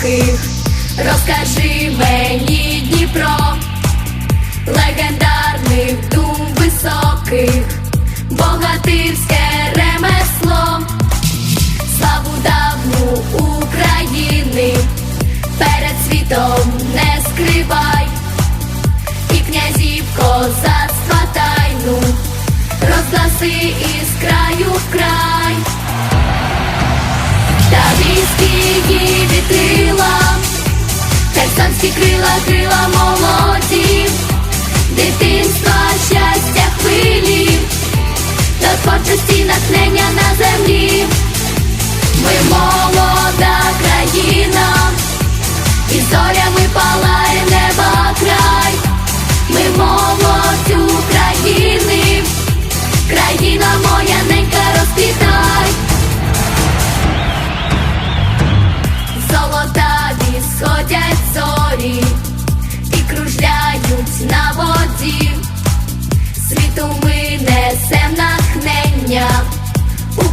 блиском. Розкажи мені Дніпро, легендарних дум високих, богатирське ремесло, славу давню України, перед світом не скривай, і князів козацтва тайну, розгласи із краю в край. Та її вітрила, Херсонські крила, крила молоді, дитинства, щастя, хвилі, до творчості натхнення на землі. Ми молода країна,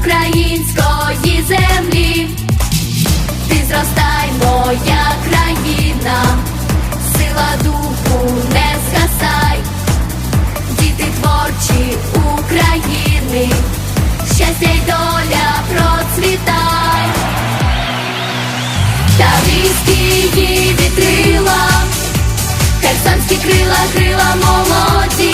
української землі. Ти зростай, моя країна, сила духу не згасай, діти творчі України, щастя й доля процвітай. Та війські вітрила, херсонські крила, крила молоді,